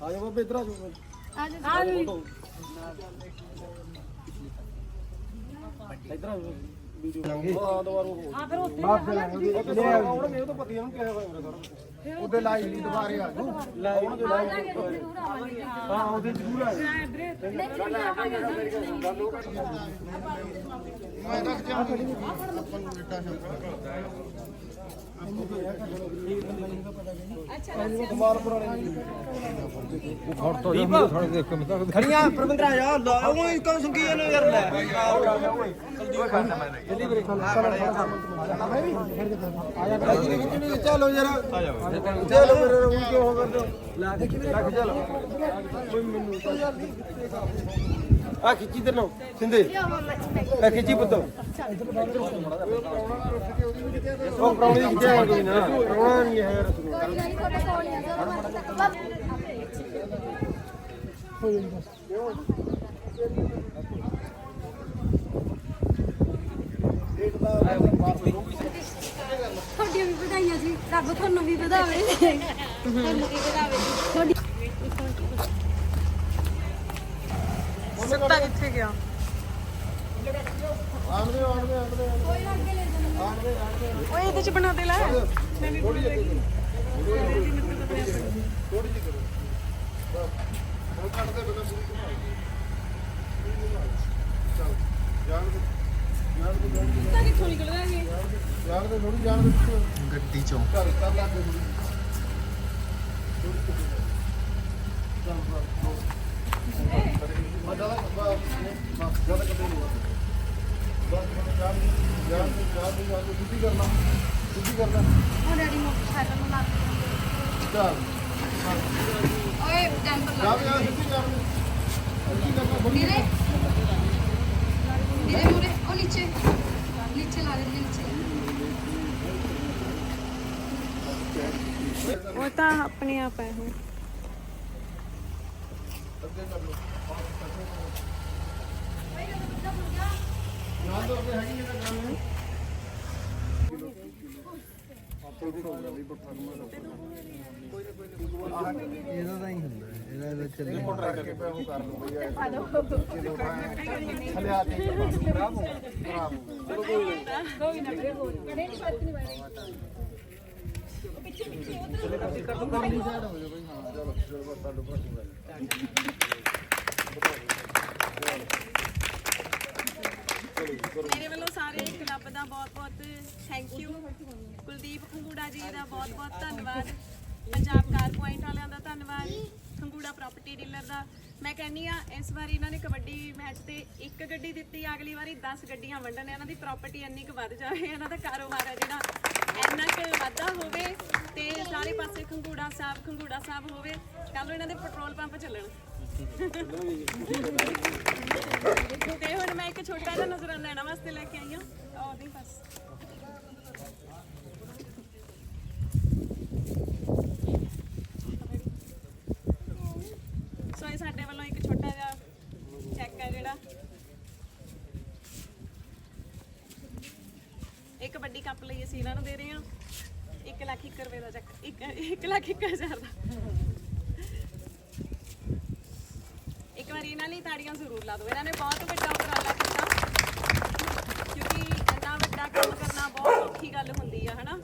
ਆ ਜਾ ਬਾਬੇ ਇਧਰ ਆ ਜਾਓ ਆ ਜਾ ਆ ਇਧਰ ਆ ਵੀਡੀਓ ਹਾਂ ਦੁਬਾਰਾ ਹੋ ਆ ਫਿਰ ਉੱਥੇ ਬਾਅਦ ਲਾਂਗੇ ਆਉਣਗੇ ਉਹ ਤਾਂ ਪਤੀ ਨੂੰ ਕਿਹਾ ਹੋਇਆ ਸਾਰਾ ਉਹਦੇ ਲਾਈ ਨਹੀਂ ਦੁਬਾਰੇ ਆ ਜਾਓ। ਲਾਈ ਉਹਦੇ ਲਾਈ ਹਾਂ ਹਾਂ ਉਹਦੇ ਜ਼ਰੂਰ ਆ ਨਹੀਂ ਆਵਾਂਗੇ। ਮੈਂ ਰੱਖ ਜਾ ਆਪਾਂ ਨੂੰ ਬੇਟਾ ਕੁਮਾਰ ਪੁਰਾਣੇ ਖੜੀਆਂ ਪ੍ਰਬੰਧਰ ਆ ਜਾ ਲਾ ਉਹ ਕੌਣ ਸੰਗੀ ਇਹਨੂੰ ਯਾਰ, ਲੈ। ਚਲੋ ਜਰਾ ਚਲੋ ਮੇਰੇ ਨੂੰ ਕਿਉਂ ਹੋ ਕਰਦੇ ਲਾ ਦੇ ਲੱਗ ਚਲ। ਕੋਈ ਮੈਨੂੰ ਆ ਖਿੱਚੀ ਤੇ ਲੋ ਸਿੰਦੇ ਆ ਖਿੱਚੀ ਪੁੱਤ। ਉਹ ਪ੍ਰਾਉਣੀ ਦੀ ਖਿੱਚਿਆ ਕੋਈ ਨਾ। ਪ੍ਰਾਉਣਾ ਨਹੀਂ ਹੈ ਤੁਹਾਡੀਆਂ ਵੀ ਵਧਾਈਆਂ ਜੀ। ਰੱਬ ਤੁਹਾਨੂੰ ਵੀ ਵਧਾਵੇ। ਤੁਹਾਨੂੰ ਵੀ ਵਧਾਵੇ। ਤੁਹਾਡੀ ਸੁੱਤਾ ਕਿੱਥੇ ਗਿਆ? ਆਣਦੇ ਆਣਦੇ ਆਣਦੇ ਕੋਈ ਨਾ ਅੱਗੇ ਲੈ ਜਾਣਾ ਓਏ ਇਹਦੇ ਚ ਬਣਾ ਦੇ ਲੈ। ਮੈਂ ਵੀ ਥੋੜੀ ਜਿਹੀ ਥੋੜੀ ਜਿਹੀ ਕਰੋ ਹੁਣ ਕੱਢਦੇ ਬਣਾ ਪੂਰੀ ਘੁਮਾਈ ਚੱਲ ਜਾਣ ਦੇ ਜਾਣ ਦੇ ਜਾਣ ਦੇ ਤਾਂ ਕਿੱਥੋਂ ਨਿਕਲ ਗਿਆ ਇਹ ਜਾਣ ਦੇ ਥੋੜੀ ਜਾਣ ਦੇ ਗੱਡੀ ਚੋਂ। ਚੱਲ ਕਰ ਲੱਗ ਥੋੜੀ ਚੱਲ ਬਸ ਮੈਂ ਜ਼ਿਆਦਾ ਬਸ ਜ਼ਿਆਦਾ ਕਦੇ ਨਹੀਂ ਬਸ ਜਾਣ ਦੇ ਜਾਣ ਦੇ ਜਾਣ ਦੇ ਜਾਣ ਦੇ ਸਿੱਧੀ ਕਰਨਾ ਸਿੱਧੀ ਕਰਨਾ ਉਹ ਡੈਡੀ ਮੋਟਰਸਾਈਕਲ ਨੂੰ ਲੱਗ ਚੱਲ ਓਏ ਜੰਪ ਜਾ ਵੀ ਸਿੱਧੀ ਜਾਣ ਸਿੱਧੀ ਕਰਨਾ ਥੋੜੀ ਵੀਰੇ ਵੀਰੇ ਮੂਰੇ ਉਹ ਨੀਚੇ ਨੀਚੇ ਲਾ ਦੇ ਨੀਚੇ ਉਹ ਤਾਂ ਆਪਣੇ ਆਪ ਹੈ ਹੁਣ। ਅੱਗੇ ਕਰ ਲਓ ਨਾਲ ਦੋ ਅੱਗੇ ਹੈਗੀ ਜਿਹੜਾ ਕੰਮ ਹੈ ਇਹਦਾ ਤਾਂ ਹੀ ਹੁੰਦਾ ਇਹਦਾ ਵਿੱਚ ਚੱਲੇ ਮੋਟਰ ਕਰਕੇ ਪਿਆ ਉਹ ਕਰ ਲਓ ਬਈ ਥੱਲੇ ਆ ਕੇ ਖਰਾਬ ਹੋ ਗਿਆ ਖਰਾਬ ਹੋ ਗਿਆ ਚਲੋ ਕੋਈ ਨਹੀਂ ਚਲੋ ਚਲੋ ਬਸ ਤੁਹਾਡੇ ਭਾਜੀ ਮੇਰੇ ਵੱਲੋਂ ਸਾਰੇ ਕਲੱਬ ਦਾ ਬਹੁਤ-ਬਹੁਤ ਥੈਂਕ ਯੂ ਕੁਲਦੀਪ ਖੰਗੂੜਾ ਜੀ ਦਾ ਬਹੁਤ-ਬਹੁਤ ਧੰਨਵਾਦ। ਪੰਜਾਬ ਕਾਰ ਪੁਆਇੰਟ ਵਾਲਿਆਂ ਦਾ ਧੰਨਵਾਦ ਖੰਗੂੜਾ ਪ੍ਰਾਪਰਟੀ ਡੀਲਰ ਦਾ। ਮੈਂ ਕਹਿੰਨੀ ਆ ਇਸ ਵਾਰੀ ਇਹਨਾਂ ਨੇ ਕਬੱਡੀ ਮੈਚ ਤੇ ਇੱਕ ਗੱਡੀ ਦਿੱਤੀ, ਅਗਲੀ ਵਾਰੀ 10 ਗੱਡੀਆਂ ਵੰਡਣ ਇਹਨਾਂ ਦੀ ਪ੍ਰਾਪਰਟੀ ਇੰਨੀ ਕੁ ਵੱਧ ਜਾਵੇ, ਇਹਨਾਂ ਦਾ ਕਾਰੋਬਾਰ ਹੈ ਜਿਹੜਾ ਇੰਨਾ ਕੁ ਵਾਧਾ ਹੋਵੇ ਤੇ ਸਾਰੇ ਪਾਸੇ ਖੰਗੂੜਾ ਸਾਹਿਬ ਖੰਗੂੜਾ ਸਾਹਿਬ ਹੋਵੇ ਕੱਲ ਨੂੰ ਇਹਨਾਂ ਦੇ ਪੈਟਰੋਲ ਪੰਪ ਚੱਲਣ। ਤੇ ਹੁਣ ਮੈਂ ਇੱਕ ਛੋਟਾ ਜਿਹਾ ਨਜ਼ਰਾਨਾ ਲੈਣਾ ਵਾਸਤੇ ਲੈ ਕੇ ਆਈ ਹਾਂ। ਉਹ ਬਸ ਸੋ ਇਹ ਸਾਡੇ ਵੱਲੋਂ ਇੱਕ ਛੋਟਾ ਜਿਹਾ ਚੈੱਕ ਹੈ ਜਿਹੜਾ ਇੱਕ ਵੱਡੀ ਕੱਪ ਲਈ ਅਸੀਂ ਇਹਨਾਂ ਨੂੰ ਦੇ ਰਹੇ ਹਾਂ। 1 ਲੱਖ 1 ਰੁਪਏ ਦਾ ਚੈੱਕ 1 ਲੱਖ 1 ਹਜ਼ਾਰ ਦਾ। ਇੱਕ ਵਾਰੀ ਇਹਨਾਂ ਲਈ ਤਾੜੀਆਂ ਜ਼ਰੂਰ ਲਾ ਦਿਓ। ਇਹਨਾਂ ਨੇ ਬਹੁਤ ਵੱਡਾ ਉਪਰਾਲਾ ਕੀਤਾ। ਕਿਉਂਕਿ ਇੰਨਾ ਵੱਡਾ ਕੰਮ ਕਰਨਾ ਬਹੁਤ ਔਖੀ ਗੱਲ ਹੁੰਦੀ ਆ, ਹਨਾ?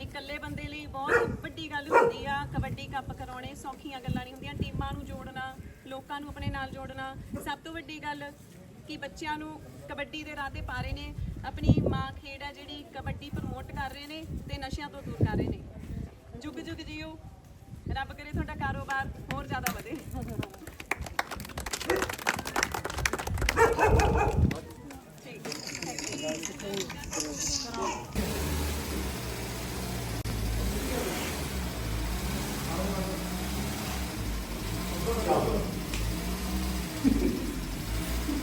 ਇਕੱਲੇ ਬੰਦੇ ਲਈ ਬਹੁਤ ਵੱਡੀ ਗੱਲ ਹੁੰਦੀ ਆ। ਕਬੱਡੀ ਕੱਪ ਕਰਾਉਣੇ ਸੌਖੀਆਂ ਗੱਲਾਂ ਨਹੀਂ ਹੁੰਦੀਆਂ। ਟੀਮਾਂ ਨੂੰ ਜੋੜਨਾ, ਲੋਕਾਂ ਨੂੰ ਆਪਣੇ ਨਾਲ ਜੋੜਨਾ, ਸਭ ਤੋਂ ਵੱਡੀ ਗੱਲ ਕਿ ਬੱਚਿਆਂ ਨੂੰ ਕਬੱਡੀ ਦੇ ਰਾਹ ਤੇ ਪਾ ਰਹੇ ਨੇ। ਆਪਣੀ ਮਾਂ ਖੇਡ ਹੈ ਜਿਹੜੀ ਕਬੱਡੀ ਪ੍ਰਮੋਟ ਕਰ ਰਹੇ ਨੇ ਤੇ ਨਸ਼ਿਆਂ ਤੋਂ ਦੂਰ ਕਰ ਰਹੇ ਨੇ। ਜੁਗ ਜੁਗ ਜੀਓ। ਰੱਬ ਕਰੇ ਤੁਹਾਡਾ ਕਾਰੋਬਾਰ ਹੋਰ ਜ਼ਿਆਦਾ ਵਧੇ। ਠੀਕ ਹੈ।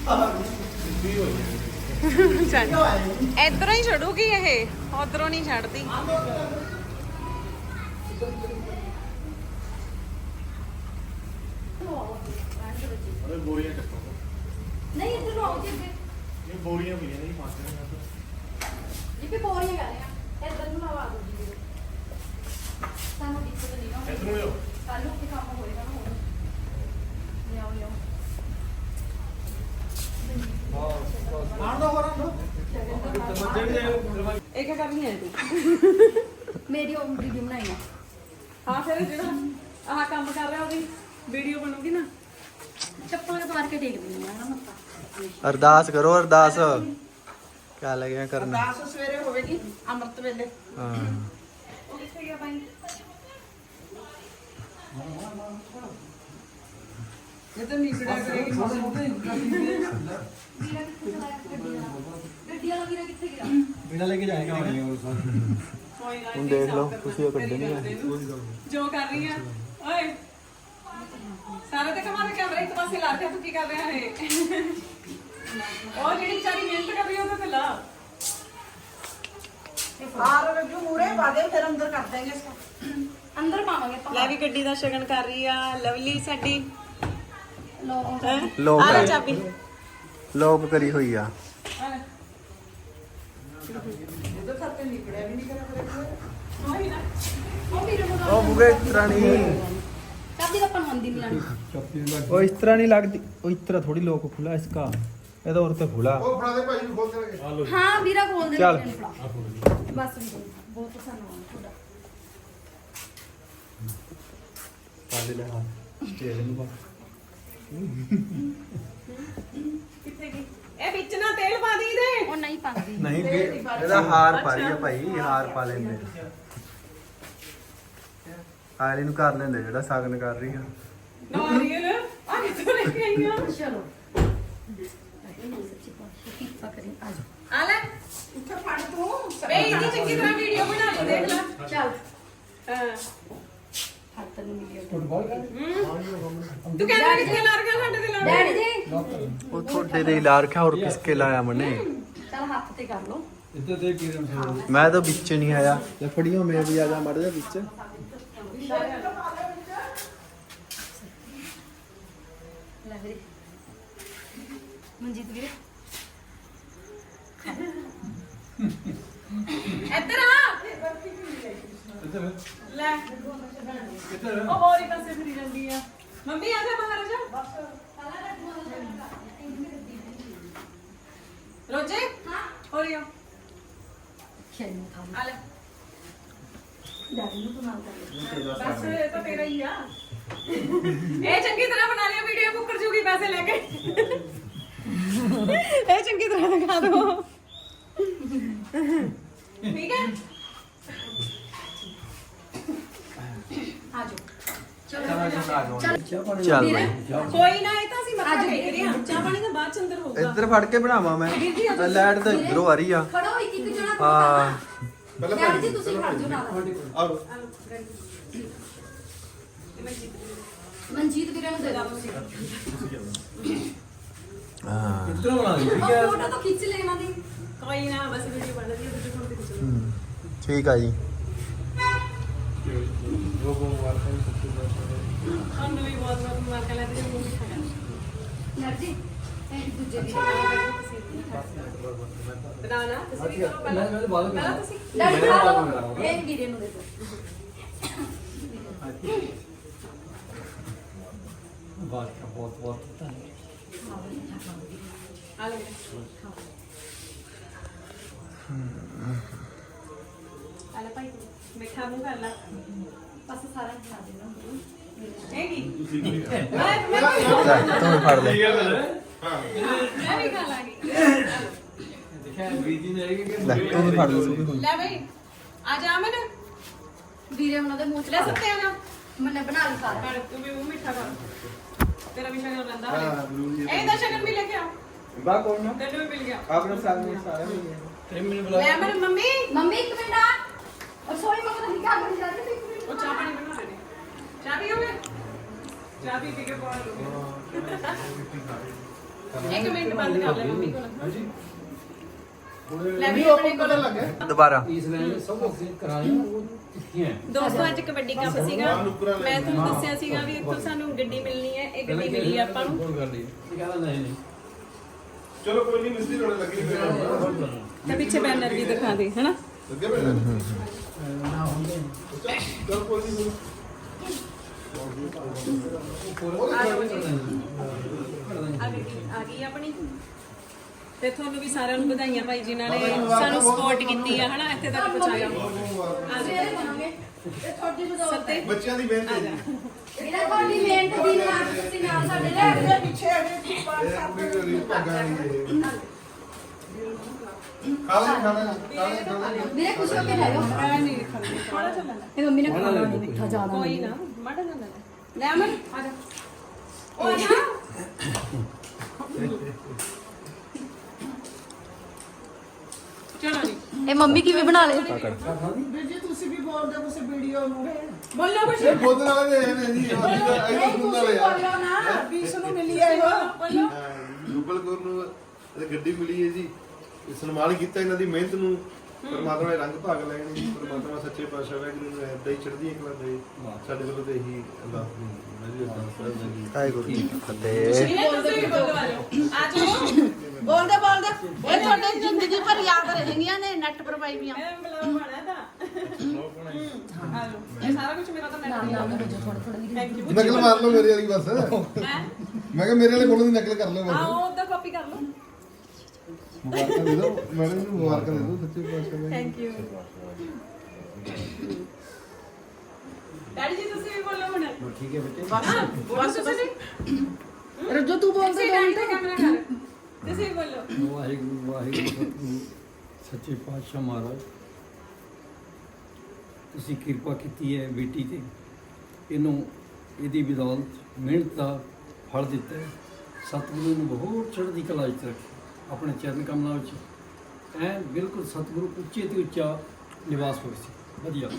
ਇਧਰੋਂ ਹੀ ਛੱਡੂਗੀ ਇਹ ਉਧਰੋਂ ਨਹੀਂ ਛੱਡਦੀ। ਅਰੇ ਬੋਰੀਆਂ ਚੱਕੋ। ਨਹੀਂ ਇੱਧਰ ਨੂੰ ਆਓ ਜੀ ਅੱਗੇ। ਇਹ ਬੋਰੀਆਂ ਪਈਆਂ ਨੇ ਪਾਸ ਜਿੱਪੇ ਬੋਰੀਆਂ ਕਰ ਰਹੇ ਆ। ਇੱਧਰ ਨੂੰ ਆਵਾ ਦਿਓ ਜੀ ਸਾਨੂੰ ਦਿੱਕਤ ਨਹੀਂ ਨਾ ਇਧਰੋਂ ਲਿਓ ਕੱਲ ਨੂੰ ਕੀ ਕੰਮ ਹੋ ਮੇਰੀ ਉਹ ਵੀਡੀਓ ਬਣਾਈ ਆ। ਹਾਂ ਫਿਰ ਜਿਹੜਾ ਆਹ ਕੰਮ ਕਰ ਰਿਹਾ ਉਹਦੀ ਵੀਡੀਓ ਬਣੂਗੀ ਨਾ ਚੱਪਲ ਕੇ ਮਾਰ ਕੇ ਟੇਕ ਦਿੰਦੀ ਆ ਨਾ ਮੱਥਾ। ਅਰਦਾਸ ਕਰੋ ਅਰਦਾਸ। ਕਿਆ ਲੱਗਿਆ ਕਰਨਾ? ਦਾਸ ਸਵੇਰੇ ਹੋਵੇਗੀ ਅੰਮ੍ਰਿਤ ਵੇਲੇ। ਹਾਂ। ਉਹ ਕਿੱਥੇ ਗਿਆ ਭਾਈ? ਇਹ ਤਾਂ ਨੀਕੜਿਆ ਕਰੇਗੀ ਗੱਡੀ ਵਾਲਾ ਵੀਰਾ ਕਿੱਥੇ ਗਿਆ? ਬਿਨਾ ਲੈ ਕੇ ਜਾਏਗਾ। ਕੋਈ ਗੱਲ ਹੁਣ ਦੇਖ ਲਓ ਤੁਸੀਂ ਉਹ ਕੱਢਣੀ ਆ ਜੋ ਕਰ ਰਹੀ ਆ ਓਏ। ਸਾਰਾ ਤੇ ਕਮਾ ਕੇ ਇੱਕ ਪਾਸੇ ਲਾ ਕੇ ਤੂੰ ਕੀ ਕਰ ਰਿਹਾ ਹੈ ਉਹ ਜਿਹੜੀ ਚਾਰੀ ਮਿਹਨਤ ਕਰ ਰਹੀ ਉਹਦੇ ਤੇ ਲਾ। ਆਰ ਰਿਵਿਊ ਮੂਰੇ ਬਾਦੇ ਫਿਰ ਅੰਦਰ ਕਰ ਦਾਂਗੇ ਇਸ ਅੰਦਰ ਪਾਵਾਂਗੇ ਲੈ ਵੀ ਗੱਡੀ ਦਾ ਸ਼ਗਨ ਕਰ ਰਹੀ ਆ ਲਵਲੀ ਸਾਡੀ। ਲੋਕ ਆ ਚਾਬੀ। ਲੋਕ ਕਰੀ ਹੋਈ ਆ। ਆ ਲੈ। ਇਹਦੇ ਕਰਕੇ ਨੀਕੜਿਆ ਵੀ ਨਹੀਂ ਕਰਿਆ ਕਰੇਗੀ ਉਹੀ ਨਾ ਉਹ ਵੀਰੇ ਨੂੰ ਉਹ ਬੁਗੇ ਇਸ ਤਰ੍ਹਾਂ ਨਹੀਂ ਚਾਬੀ ਤਾਂ ਪੰਦੀ ਨਹੀਂ ਲਾਣੀ वो इस तरह नहीं लगती वो इस तरह थोड़ी लोग खुला इसका ये तो और तो खुला ਉਹ ਫੜਾ ਦੇ ਭਾਈ ਨੂੰ ਖੋਲ ਕੇ ਹਾਂ ਵੀਰਾ ਖੋਲ ਦੇ ਚੱਲ। ਵੀਰੇ ਨੂੰ ਫੜਾ। ਬਸ ਵੀਰੇ, ਬਹੁਤ ਪਸੰਦ ਆਉਂਦਾ ਤੁਹਾਡਾ ਪਾਲੇ ਲੈ ਹਾਂ ਸਟੇਰਿੰਗ ਨੂੰ ਕਿੱਥੇ ਗਈ ਇਹ ਵਿੱਚ ਨਾ ਤੇਲ ਪਾ ਦੀ ਦੇ ਉਹ ਨਹੀਂ ਪਾਉਂਦੀ। ਨਹੀਂ ਵੀ ਇਹਦਾ ਹਾਰ ਪਾ ਰਹੀ ਆ ਭਾਈ ਹਾਰ ਪਾ ਲੈਂਦੇ ਆਲੇ ਨੂੰ ਕਰ ਲੈਂਦੇ ਜਿਹੜਾ ਸਗਨ ਕਰ ਰਹੀ ਆ। ਨਾਰੀਅਲ ਆ ਕਿੱਥੋਂ ਲੈ ਕੇ ਆਈ ਆ? ਚਲੋ। ਸੱਚੀ ਪਾਸ਼ਾ ਕਿਰਪਾ ਕਰੀ ਆ ਜਾ ਆ ਲੈ ਇੱਥੇ ਫੜ ਤੂੰ। ਵੇ ਇਹਦੀ ਚੰਗੀ ਤਰ੍ਹਾਂ ਵੀਡੀਓ ਬਣਾ ਲਈ ਦੇਖ ਲੈ। ਚੱਲ। ਹਾਂ। ਹੱਥ ਨੂੰ ਮਿਲਿਆ ਤੂੰ ਕਹਿੰਦਾ ਕਿੱਥੇ ਲਾ ਰਿਹਾ ਸਾਡੇ ਤੇ ਲਾ ਡੈਡੀ ਜੀ। ਉਹ ਤੁਹਾਡੇ ਦੇ ਲਾ ਰੱਖਿਆ ਹੋਰ ਕਿਸਕੇ ਲਾਇਆ ਮਨੇ? ਹੱਥ ਤੇ ਕਰ ਲਓ। ਮੈਂ ਤਾਂ ਵਿੱਚ ਨਹੀਂ ਆਇਆ। ਤੇ ਫੜੀਓ ਮੈਂ ਵੀ ਆ ਜਾ ਮੜ ਜਾ ਵਿੱਚ। ਲੈ ਵੀਰੇ। ਮਨਜੀਤ ਵੀਰੇ। ਇੱਧਰ ਆ। ਲੈ। ਉਹ ਹੋਰ ਹੀ ਪਾਸੇ ਫਿਰੀ ਜਾਂਦੀ ਆ। ਮੰਮੀ ਆ ਜਾ ਬਾਹਰ ਆ ਜਾ। ਰੋਜੇ ਹਾਂ ਹੋ। ਰਹੀ ਆ। ਖੇਲ ਨੂੰ ਖਾ ਆ ਲੈ। ਡੈਡੀ ਨੂੰ ਨਾਲ ਕਰ ਬਸ ਇਹ ਤਾਂ ਤੇਰਾ ਹੀ ਆ। ਇਹ ਚੰਗੀ ਤਰ੍ਹਾਂ ਬਣਾ ਲਿਆ ਵੀਡੀਓ ਬੁੱਕ ਕਰ ਜੂਗੀ ਪੈਸੇ ਲੈ ਕੇ। ਇਹ ਚੰਗੀ ਤਰ੍ਹਾਂ ਦਿਖਾ ਦੋ। ਠੀਕ ਹੈ? ਆ ਜਾਓ। ਚੱਲ। ਬਾਈ ਕੋਈ ਨਾ ਇਹ ਤਾਂ ਅਸੀਂ ਮੱਥਾ ਟੇਕ ਰਹੇ। ਹਾਂ ਚਾਹ ਪਾਣੀ ਤਾਂ ਬਾਅਦ ਚ ਅੰਦਰ ਹੋਊਗਾ। ਇੱਧਰ ਫੜ ਕੇ ਬਣਾਵਾਂ ਮੈਂ। ਆਹ ਲਾਈਟ ਤਾਂ ਇਧਰੋਂ ਆ ਰਹੀ ਆ। ਖੜੋ ਇੱਕ ਇੱਕ ਜਣਾ ਹਾਂ। ਪਹਿਲਾਂ ਡੈਡੀ ਜੀ ਤੁਸੀਂ ਖੜ ਜਾਓ ਨਾਲ। ਆ ਲਓ ਮਨਜੀਤ ਵੀਰੇ ਨੂੰ ਦੇ ਦਿਓ। ਤੁਸੀਂ ਹਾਂ ਉਹ ਫੋਟੋ ਤਾਂ ਖਿੱਚ ਲੈਣਾ ਦੀ। ਕੋਈ ਨਾ ਬਸ ਵੀਡੀਓ ਬਣ ਰਹੀ ਹੈ ਤੁਸੀਂ ਫੋਨ ਤੇ ਚਲੋ ਹਮ, ਠੀਕ ਆ ਜੀ। ਤੁਹਾਨੂੰ ਵੀ ਬਹੁਤ ਬਹੁਤ ਲੈ ਤੇ ਮੂੰਹ ਮਿੱਠਾ ਕਰ ਨਰ ਜੀ ਇਹ ਦੂਜੇ ਦੀ ਬਦਾਨਾ ਤੁਸੀਂ ਵੀ ਕਰੋ ਪਹਿਲਾਂ। ਪਹਿਲਾਂ ਤੁਸੀਂ ਡੈਡੀ ਖਾ ਲਓ ਇਹ ਵੀਰੇ ਨੂੰ ਦੇ ਦਿਓ। ਆ ਲੈ ਆ ਲੈ ਭਾਈ ਤੂੰ। ਮਿੱਠਾ ਮੂੰਹ ਕਰ ਲੈ। ਬਸ ਸਾਰਾ ਖਾ ਦੇਣਾ। ਤੁਸੀਂ ਕੋਈ ਮੈਂ ਮੈਂ ਲੈ ਤੂੰ ਵੀ ਫੜ ਲੈ ਮੈਂ ਵੀ ਖਾ ਲਾਂਗੀ ਲੈ ਤੂੰ ਵੀ ਫੜ ਲੈ ਤੂੰ ਵੀ ਲੈ ਬਈ ਆ ਜਾ ਅਮਨ। ਵੀਰੇ ਉਹਨਾਂ ਦੇ ਮੂੰਹ ਚ ਲੈ ਸਕਦੇ ਆ ਨਾ? ਮੈਨੇ ਬਣਾ ਲਈ ਸਾਰਾ। ਪਰ ਤੂੰ ਵੀ ਉਹ ਮਿੱਠਾ ਕਰ। ਤੇਰਾ ਵੀ ਸ਼ਗਨ ਲੰਦਾ। ਹਾਂ ਇਹ ਦਾ ਸ਼ਗਨ ਵੀ ਲੈ ਕੇ ਆ। ਬਾ ਕੌਣ ਨਾ ਤੈਨੂੰ ਵੀ ਮਿਲ ਗਿਆ। ਆਪਣੇ ਸਾਹਮਣੇ ਸਾਰਾ ਮਿਲ ਗਿਆ ਤੇ ਮੈਨੂੰ ਬੁਲਾ ਲੈ ਮੇਰੀ ਮੰਮੀ। ਮੰਮੀ ਇੱਕ ਮਿੰਟ ਆ। ਉਹ ਸੋਈ ਮੈਂ ਪਤਾ ਨਹੀਂ ਕਿਆ ਕਰੀ ਜਾ ਰਹੀ ਸੀ ਉਹ ਚਾਹ ਪਾਣੀ ਬਣਾ ਲੈਣੀ ਚਾਹ ਪੀਓਗੇ? ਚਾਹ ਪੀ ਪੀ ਕੇ ਬਾਹਰ ਇੱਕ ਮਿੰਟ ਬੰਦ ਕਰ ਲੈ ਮੰਮੀ ਕੋਲ। ਕੋਲ। ਦੁਬਾਰਾ। ਦੋਸਤੋ ਅੱਜ ਕਬੱਡੀ ਕੱਪ ਸੀਗਾ। ਮੈਂ ਤੁਹਾਨੂੰ ਦੱਸਿਆ ਸੀਗਾ ਵੀ ਇੱਥੋਂ ਸਾਨੂੰ ਗੱਡੀ ਮਿਲਣੀ ਹੈ ਇਹ ਗੱਡੀ ਮਿਲੀ ਆਪਾਂ ਨੂੰ। ਚਲੋ ਕੋਈ ਨਹੀਂ ਮਿਸਤਰੀ ਹੋਣੇ ਲੱਗੀ ਨਹੀਂ ਤੇ ਪਿੱਛੇ ਬੈਨਰ ਵੀ ਦਿਖਾ ਦੇ ਹਨਾ? ਲੱਗੇ ਬੈਠੇ ਚਲ ਕੋਈ ਨਹੀਂ ਆ ਗਈ ਆਪਣੀ? ਤੇ ਤੁਹਾਨੂੰ ਵੀ ਸਾਰਿਆਂ ਨੂੰ ਵਧਾਈਆਂ ਭਾਈ ਜਿਨ੍ਹਾਂ ਨੇ ਸਾਨੂੰ ਸਪੋਰਟ ਕੀਤੀ ਆ ਹਨਾ ਇੱਥੇ ਤੱਕ ਪਹੁੰਚਾਇਆ। ਸੱਤੇ? ਬੱਚਿਆਂ ਦੀ ਮਿਹਨਤ ਹੈ ਜੀ। ਮੇਰਾ ਤੁਹਾਡੀ ਮਿਹਨਤ ਦੀ ਨਾਲ ਤੁਸੀਂ ਨਾਲ ਸਾਡੇ ਲੈ ਕੇ ਇਹਦੇ ਪਿੱਛੇ ਇਹਦੇ ਪੰਜ ਇਹ। ਭਾਗਾਂ ਨਹੀਂ ਇਹ ਖਾਣਾ ਖਾਣਾ ਖਾਣਾ ਖਾਣਾ ਮੇਰੇ ਖੁਸ਼ ਹੋ ਕੇ ਲੈ ਲਓ। ਐ ਨਹੀਂ ਰੱਖਣੀ ਥੋੜਾ ਚੱਲਣਾ ਇਹ ਮੰਮੀ ਨੇ ਖਾਣਾ ਨਹੀਂ ਮਿੱਠਾ ਜ਼ਿਆਦਾ ਕੋਈ ਨਾ ਮਾੜਾ ਨਾ ਲੈ ਅਮਨ। ਆ ਜਾ। ਉਹ ਚਲੋ ਜੀ। ਇਹ ਮੰਮੀ ਕਿਵੇਂ ਬਣਾ ਲੇ ਜੀ। ਤੁਸੀਂ ਵੀ ਬੋਲਦੇ ਤੁਸੀਂ ਵੀਡੀਓ ਨੂੰ ਬੋਲੋ ਕੁਛ। ਇਹ ਬੋਤਲ ਵਾਲੇ ਦੇ ਨੇ ਜੀ ਇਹ ਨਹੀਂ ਤੁਸੀਂ ਵਾਲੇ ਆ ਬੋਲੋ ਨਾ। ਪੀਸ ਨੂੰ ਮਿਲੀ ਹੈ। ਬੋਲੋ। ਰੂਬਲ ਕੌਰ ਨੂੰ ਗੱਡੀ ਮਿਲੀ ਹੈ ਜੀ। ਸਨਮਾਨ ਕੀਤਾ ਇਹਨਾਂ ਦੀ ਮਿਹਨਤ ਨੂੰ ਪਰਮਾਤਮਾ ਨੇ ਰੰਗ ਭਾਗ ਲੈਣ ਜੀ ਪਰਮਾਤਮਾ ਸੱਚੇ ਪਾਤਸ਼ਾਹ ਵਾਹਿਗੁਰੂ ਨੂੰ ਏਦਾਂ ਹੀ ਚੜ੍ਹਦੀ ਕਲਾ ਦੇ ਸਾਡੇ ਵੱਲੋਂ ਤੇ ਇਹੀ ਅਰਦਾਸ ਹੈ। ਅਰਦਾਸ ਹੈ ਜੀ। ਵਾਹਿਗੁਰੂ ਜੀ ਫਤਿਹ। ਬੋਲਦੇ ਬੋਲਦੇ ਇਹ ਤੁਹਾਡੇ ਜ਼ਿੰਦਗੀ ਭਰ ਯਾਦ ਰਹਿਣਗੀਆਂ ਨੇ ਨੈਟ ਪਰ ਪਾਈ ਵੀਆਂ ਮੈਂ ਬਲੌਗ ਬਣਾਇਆ ਤਾਂ। ਜਾਓ। ਇਹ ਸਾਰਾ ਕੁਝ ਮੇਰਾ ਤਾਂ ਨੈਟ ਤੇ ਥੈਂਕ ਯੂ ਨਕਲ ਮਾਰ ਲਓ ਮੇਰੇ ਵਾਲੀ ਬਸ। ਹੈ? ਮੈਂ ਕਿਹਾ ਮੇਰੇ ਵਾਲੇ ਕੋਲੋਂ ਦੀ ਨਕਲ ਕਰ ਲਓ ਬਸ ਉਹ ਤਾਂ ਕਾਪੀ ਕਰ ਲਓ ਮੁਬਾਰਕਾਂ ਦੇ ਦਿਓ। ਮੈਡਮ ਨੂੰ ਮੁਬਾਰਕਾਂ ਦੇ ਦਿਓ ਸੱਚੇ ਪਾਤਸ਼ਾਹ ਵਾਹਿਗੁਰੂ ਥੈਂਕ ਯੂ ਡੈਡੀ ਜੀ ਤੁਸੀਂ ਵੀ ਬੋਲੋ ਹੁਣ। ਠੀਕ ਹੈ ਬੱਚੇ? ਬਸ ਤੁਸੀਂ। ਵੀ ਰੱਜੋ ਤੂੰ ਬੋਲਦੇ ਤੁਸੀਂ ਡੈਡੀ। ਦਾ ਕੈਮਰਾ ਕਰ। ਤੁਸੀਂ ਵੀ ਬੋਲੋ। ਵਾਹਿਗੁਰੂ ਵਾਹਿਗੁਰੂ ਸਤਿਗੁਰੂ ਸੱਚੇ ਪਾਤਸ਼ਾਹ ਮਹਾਰਾਜ। ਤੁਸੀਂ ਕਿਰਪਾ ਕੀਤੀ ਹੈ ਬੇਟੀ ਤੇ। ਇਹਨੂੰ ਇਹਦੀ ਬਦੌਲਤ ਮਿਹਨਤ ਦਾ ਫਲ ਦਿੱਤਾ ਹੈ। ਸਤਿਗੁਰੂ ਨੂੰ ਬਹੁਤ ਚੜ੍ਹਦੀ ਕਲਾ ਵਿੱਚ ਰੱਖੇ ਆਪਣੇ ਚਰਨ ਕਮਲਾਂ ਵਿੱਚ। ਐ ਬਿਲਕੁਲ ਸਤਿਗੁਰੂ ਉੱਚੇ ਤੇ ਉੱਚਾ ਨਿਵਾਸ ਬਖਸ਼ੇ ਵਧੀਆ।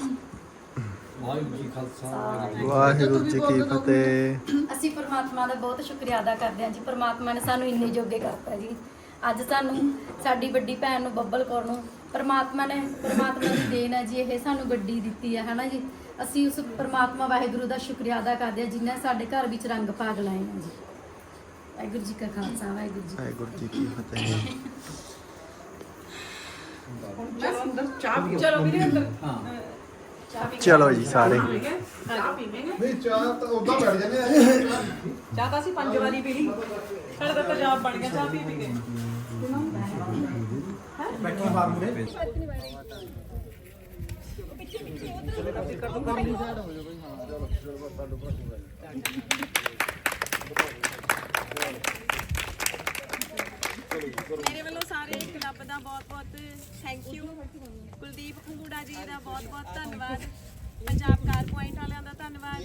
ਵਾਹਿਗੁਰੂ ਜੀ ਖਾਲਸਾ ਵਾਹਿਗੁਰੂ ਜੀ ਵਾਹਿਗੁਰੂ ਜੀ ਕੀ ਫਤਿਹ। ਅਸੀਂ ਪਰਮਾਤਮਾ ਦਾ ਬਹੁਤ ਸ਼ੁਕਰੀਆ ਅਦਾ ਕਰਦੇ ਹਾਂ ਜੀ। ਪਰਮਾਤਮਾ ਨੇ ਸਾਨੂੰ ਇੰਨੇ ਜੋਗੇ ਕਰਤਾ ਜੀ। ਅੱਜ ਸਾਨੂੰ ਸਾਡੀ ਵੱਡੀ ਭੈਣ ਨੂੰ ਬੱਬਲ ਕੌਰ ਨੂੰ ਪਰਮਾਤਮਾ ਨੇ ਪਰਮਾਤਮਾ ਦੀ ਦੇਣ ਹੈ ਜੀ। ਇਹ ਸਾਨੂੰ ਗੱਡੀ ਦਿੱਤੀ ਹੈ ਹਨਾ ਜੀ। ਅਸੀਂ ਉਸ ਪਰਮਾਤਮਾ ਵਾਹਿਗੁਰੂ ਦਾ ਸ਼ੁਕਰੀਆ ਅਦਾ ਕਰਦੇ ਹਾਂ ਜਿਨ੍ਹਾਂ ਸਾਡੇ ਘਰ ਵਿੱਚ ਰੰਗ ਭਾਗ ਲਾਏ ਨੇ ਜੀ। ਵਾਹਿਗੁਰੂ ਜੀ ਕਾ ਖਾਲਸਾ ਵਾਹਿਗੁਰੂ ਜੀ ਵਾਹਿਗੁਰੂ ਜੀ ਕੀ ਫਤਿਹ। ਚਲੋ ਅੰਦਰ ਚਾਹ ਪੀਓ। ਚਲੋ ਵੀਰੇ ਅੰਦਰ। ਹਾਂ। ਚਲੋ ਜੀ ਸਾਰੇ। ਚਾਹ ਪੀਵੇਂਗੇ? ਨਹੀਂ ਚਾਹ ਤਾਂ ਉਦਾਂ ਬੈਠ ਜਾਂਦੇ ਆ ਚਾਹ ਤਾਂ ਅਸੀਂ ਪੰਜ ਵਾਰੀ ਪੀ ਲਈ ਸਾਡਾ ਤਾਂ ਤੇਜ਼ਾਬ ਬਣ ਗਿਆ ਚਾਹ ਪੀ ਪੀ ਕੇ। ਬੈਠੀ ਫਾਰਮ ਦੇ ਮੇਰੇ ਵੱਲੋਂ ਸਾਰੇ ਕਲੱਬ ਦਾ ਬਹੁਤ-ਬਹੁਤ ਥੈਂਕ ਯੂ ਕੁਲਦੀਪ ਖੰਗੂੜਾ ਜੀ ਦਾ ਬਹੁਤ-ਬਹੁਤ ਧੰਨਵਾਦ। ਪੰਜਾਬ ਕਾਰ ਪੁਆਇੰਟ ਵਾਲਿਆਂ ਦਾ ਧੰਨਵਾਦ।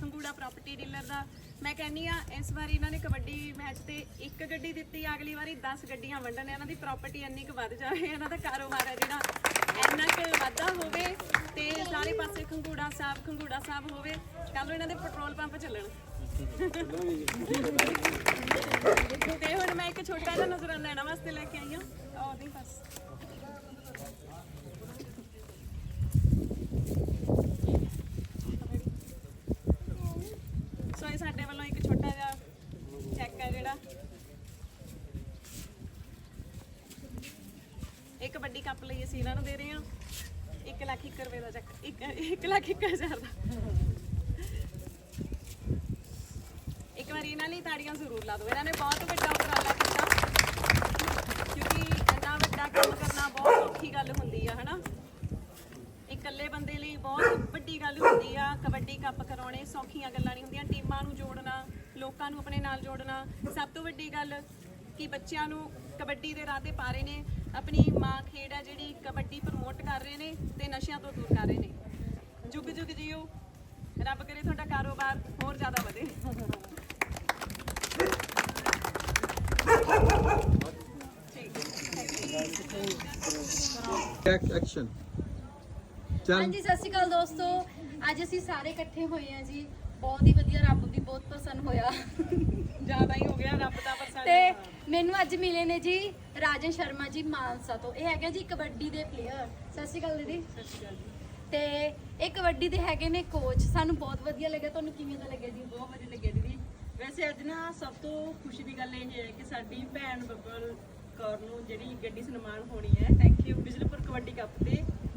ਖੰਗੂੜਾ ਪ੍ਰਾਪਰਟੀ ਡੀਲਰ ਦਾ। ਮੈਂ ਕਹਿੰਨੀ ਆ ਇਸ ਵਾਰੀ ਇਹਨਾਂ ਨੇ ਕਬੱਡੀ ਮੈਚ ਤੇ ਇੱਕ ਗੱਡੀ ਦਿੱਤੀ, ਅਗਲੀ ਵਾਰੀ 10 ਗੱਡੀਆਂ ਵੰਡਣ। ਇਹਨਾਂ ਦੀ ਪ੍ਰਾਪਰਟੀ ਇੰਨੀ ਕੁ ਵੱਧ ਜਾਵੇ, ਇਹਨਾਂ ਦਾ ਕਾਰੋਬਾਰ ਹੈ ਜਿਹੜਾ ਇੰਨਾ ਕੁ ਵਾਧਾ ਹੋਵੇ ਤੇ ਸਾਰੇ ਪਾਸੇ ਖੰਗੂੜਾ ਸਾਹਿਬ ਖੰਗੂੜਾ ਸਾਹਿਬ ਹੋਵੇ ਕੱਲ ਨੂੰ ਇਹਨਾਂ ਦੇ ਪੈਟਰੋਲ ਪੰਪ ਚੱਲਣ। ਤੇ ਹੁਣ ਮੈਂ ਇੱਕ ਛੋਟਾ ਜਿਹਾ ਨਜ਼ਰਾਨਾ ਲੈਣਾ ਵਾਸਤੇ ਲੈ ਕੇ ਆਈ ਹਾਂ। ਉਹਦੀ ਬਸ। ਸੋ ਇਹ ਸਾਡੇ ਵੱਲੋਂ ਇੱਕ ਛੋਟਾ ਜਿਹਾ ਚੈੱਕ ਹੈ ਜਿਹੜਾ। ਇੱਕ ਵੱਡੀ ਕੱਪ ਲਈ ਅਸੀਂ ਇਹਨਾਂ ਨੂੰ ਦੇ ਰਹੇ ਹਾਂ। 1 ਲੱਖ 1 ਰੁਪਏ ਦਾ ਚੈੱਕ 1 ਲੱਖ 1 ਹਜ਼ਾਰ ਦਾ ਇੱਕ ਵਾਰੀ ਇਹਨਾਂ ਲਈ ਤਾੜੀਆਂ ਜ਼ਰੂਰ ਲਾ ਦਿਓ। ਇਹਨਾਂ ਨੇ ਬਹੁਤ ਵੱਡਾ ਉਪਰਾਲਾ ਕੀਤਾ। ਕਿਉਂਕਿ ਇੰਨਾ ਵੱਡਾ ਕੰਮ ਕਰਨਾ ਬਹੁਤ ਔਖੀ ਗੱਲ ਹੁੰਦੀ ਆ, ਹਨਾ? ਇਕੱਲੇ ਬੰਦੇ ਲਈ ਬਹੁਤ ਵੱਡੀ ਗੱਲ ਹੁੰਦੀ ਆ। ਕਬੱਡੀ ਕੱਪ ਕਰਾਉਣੇ ਸੌਖੀਆਂ ਗੱਲਾਂ ਨਹੀਂ ਹੁੰਦੀਆਂ। ਟੀਮਾਂ ਨੂੰ ਜੋੜਨਾ, ਲੋਕਾਂ ਨੂੰ ਆਪਣੇ ਨਾਲ ਜੋੜਨਾ, ਸਭ ਤੋਂ ਵੱਡੀ ਗੱਲ ਕਿ ਬੱਚਿਆਂ ਨੂੰ ਕਬੱਡੀ ਦੇ ਰਾਹ ਤੇ ਪਾ ਰਹੇ ਨੇ। ਆਪਣੀ ਮਾਂ ਖੇਡ ਹੈ ਜਿਹੜੀ ਕਬੱਡੀ ਪ੍ਰਮੋਟ ਕਰ ਰਹੇ ਨੇ ਤੇ ਨਸ਼ਿਆਂ ਤੋਂ ਦੂਰ ਕਰ ਰਹੇ ਨੇ। ਜੁਗ ਜੁਗ ਜੀਓ। ਰੱਬ ਕਰੇ ਤੁਹਾਡਾ ਕਾਰੋਬਾਰ ਹੋਰ ਜ਼ਿਆਦਾ ਵਧੇ। ਐਕਸ਼ਨ ਹਾਂਜੀ ਸਤਿ ਸ਼੍ਰੀ ਅਕਾਲ ਦੋਸਤੋ। ਅੱਜ ਅਸੀਂ ਸਾਰੇ ਇਕੱਠੇ ਹੋਏ ਹਾਂ ਜੀ। ਬਹੁਤ ਹੀ ਵਧੀਆ ਰੱਬ ਵੀ ਬਹੁਤ ਪ੍ਰਸੰਨ ਹੋਇਆ। ਜ਼ਿਆਦਾ ਹੀ ਹੋ ਗਿਆ ਰੱਬ ਦਾ ਪ੍ਰਸਾਦ ਤੇ ਮੈਨੂੰ ਅੱਜ ਮਿਲੇ ਨੇ ਜੀ ਰਾਜਨ ਸ਼ਰਮਾ ਜੀ ਮਾਨਸਾ ਤੋਂ। ਇਹ ਹੈਗੇ ਜੀ ਕਬੱਡੀ ਦੇ ਪਲੇਅਰ ਸਤਿ ਸ਼੍ਰੀ ਅਕਾਲ ਦੀਦੀ। ਤੇ ਇਹ ਕਬੱਡੀ ਦੇ ਹੈਗੇ ਨੇ ਕੋਚ ਸਾਨੂੰ ਬਹੁਤ ਵਧੀਆ ਲੱਗਿਆ। ਤੁਹਾਨੂੰ ਕਿਵੇਂ ਦਾ ਲੱਗਿਆ ਜੀ? ਬਹੁਤ ਵਧੀਆ ਵੈਸੇ ਅੱਜ ਨਾ ਸਭ ਤੋਂ ਖੁਸ਼ੀ ਦੀ ਗੱਲ ਇਹ ਹੈ ਕਿ ਸਾਡੀ ਭੈਣ ਬੱਬਲ ਕੌਰ ਨੂੰ ਜਿਹੜੀ ਗੱਡੀ ਸਨਮਾਨ ਹੋਣੀ ਹੈ thank you Bijalpur kabaddi cup ਤੇ।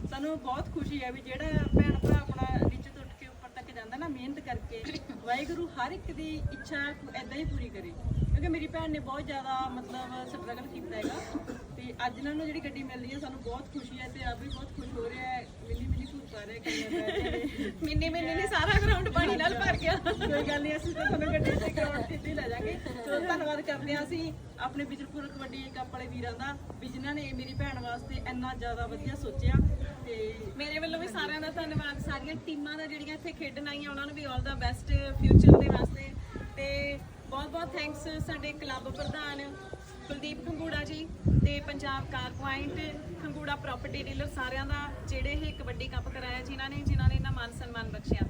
ਸਾਨੂੰ ਬਹੁਤ ਖੁਸ਼ੀ ਹੈ ਵੀ ਜਿਹੜਾ ਭੈਣ ਭਰਾ ਆਪਣਾ ਨੀਚੇ ਤੋਂ ਉੱਠ ਕੇ ਉੱਪਰ ਤੱਕ ਜਾਂਦਾ ਨਾ ਮਿਹਨਤ ਕਰਕੇ, ਵਾਹਿਗੁਰੂ ਹਰ ਇੱਕ ਦੀ ਇੱਛਾ ਐਦਾਂ ਹੀ ਪੂਰੀ ਕਰੇ। ਕਿਉਂਕਿ ਮੇਰੀ ਭੈਣ ਨੇ ਬਹੁਤ ਜ਼ਿਆਦਾ ਮਤਲਬ ਸਟਰਗਲ ਕੀਤਾ ਹੈਗਾ। ਤੇ ਅੱਜ ਇਹਨਾਂ ਨੂੰ ਜਿਹੜੀ ਗੱਡੀ ਮਿਲ ਰਹੀ ਹੈ ਸਾਨੂੰ ਬਹੁਤ ਖੁਸ਼ੀ ਹੈ ਤੇ ਆਪ ਵੀ ਬਹੁਤ ਖੁਸ਼ ਹੋ ਰਿਹਾ ਹੈ। ਮਿਲੀ ਮਿਲੀ ਭੁਗਤਾ ਸਾਰੇ ਕਿੰਨੇ ਬੈਠੇ ਨੇ ਮਿੰਨੀ ਮਿੰਨੀ ਨੇ ਸਾਰਾ ਗਰਾਊਂਡ ਪਾਣੀ ਨਾਲ ਭਰ ਗਿਆ। ਕੋਈ ਗੱਲ ਨਹੀਂ ਅਸੀਂ ਤਾਂ ਤੁਹਾਨੂੰ ਗੱਡੀ ਤੇ ਗਰਾਊਂਡ ਤੇ ਹੀ ਲੈ ਜਾਾਂਗੇ। ਸੋ ਧੰਨਵਾਦ ਕਰਦੇ ਹਾਂ ਅਸੀਂ ਆਪਣੇ ਵਿਜਲਪੁਰ ਕਬੱਡੀ ਕੱਪ ਵਾਲੇ ਵੀਰਾਂ ਦਾ ਵੀ ਜਿਨ੍ਹਾਂ ਨੇ ਮੇਰੀ ਭੈਣ ਵਾਸਤੇ ਇੰਨਾ ਜ਼ਿਆਦਾ ਵਧੀਆ ਸੋਚਿਆ ਤੇ ਮੇਰੇ ਵੱਲੋਂ ਵੀ ਸਾਰਿਆਂ ਦਾ ਧੰਨਵਾਦ ਸਾਰੀਆਂ ਟੀਮਾਂ ਦਾ ਜਿਹੜੀਆਂ ਇੱਥੇ ਖੇਡਣ ਆਈਆਂ ਉਹਨਾਂ ਨੂੰ ਵੀ ਆਲ ਦਾ ਬੈਸਟ ਫਿਊਚਰ ਦੇ ਵਾਸਤੇ। ਤੇ ਬਹੁਤ ਬਹੁਤ ਥੈਂਕਸ ਸਾਡੇ ਕਲੱਬ ਪ੍ਰਧਾਨ ਕੁਲਦੀਪ ਖੰਗੂੜਾ ਜੀ ਤੇ Punjab car point Khangura property dealer ਸਾਰਿਆਂ ਦਾ, ਜਿਹੜੇ ਇਹ ਕਬੱਡੀ ਕੱਪ ਕਰਾਇਆ ਜਿਨ੍ਹਾਂ ਨੇ ਜਿਨ੍ਹਾਂ ਨੇ ਇਹਨਾਂ ਮਾਨ ਸਨਮਾਨ ਬਖਸ਼ਿਆ।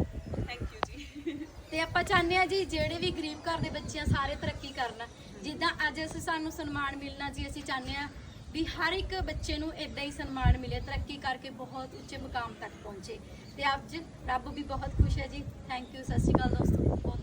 ਥੈਂਕ ਯੂ ਜੀ। ਤੇ ਆਪਾਂ ਚਾਹੁੰਦੇ ਆ ਜੀ, ਜਿਹੜੇ ਵੀ ਗਰੀਬ ਘਰ ਦੇ ਬੱਚੇ ਆ, ਸਾਰੇ ਤਰੱਕੀ ਕਰਨ। ਜਿੱਦਾਂ ਅੱਜ ਅਸੀਂ ਸਾਨੂੰ ਸਨਮਾਨ ਮਿਲਣਾ ਜੀ, ਅਸੀਂ ਚਾਹੁੰਦੇ ਆ ਵੀ ਹਰ ਇੱਕ ਬੱਚੇ ਨੂੰ ਇਦਾਂ ਹੀ ਸਨਮਾਨ ਮਿਲੇ, ਤਰੱਕੀ ਕਰਕੇ ਬਹੁਤ ਉੱਚੇ ਮੁਕਾਮ ਤੱਕ ਪਹੁੰਚੇ। ਤੇ ਅੱਜ ਰੱਬ ਵੀ ਬਹੁਤ ਖੁਸ਼ ਹੈ ਜੀ। ਥੈਂਕ ਯੂ ਸਤਿ ਸ਼੍ਰੀ ਅਕਾਲ ਦੋਸਤੋ।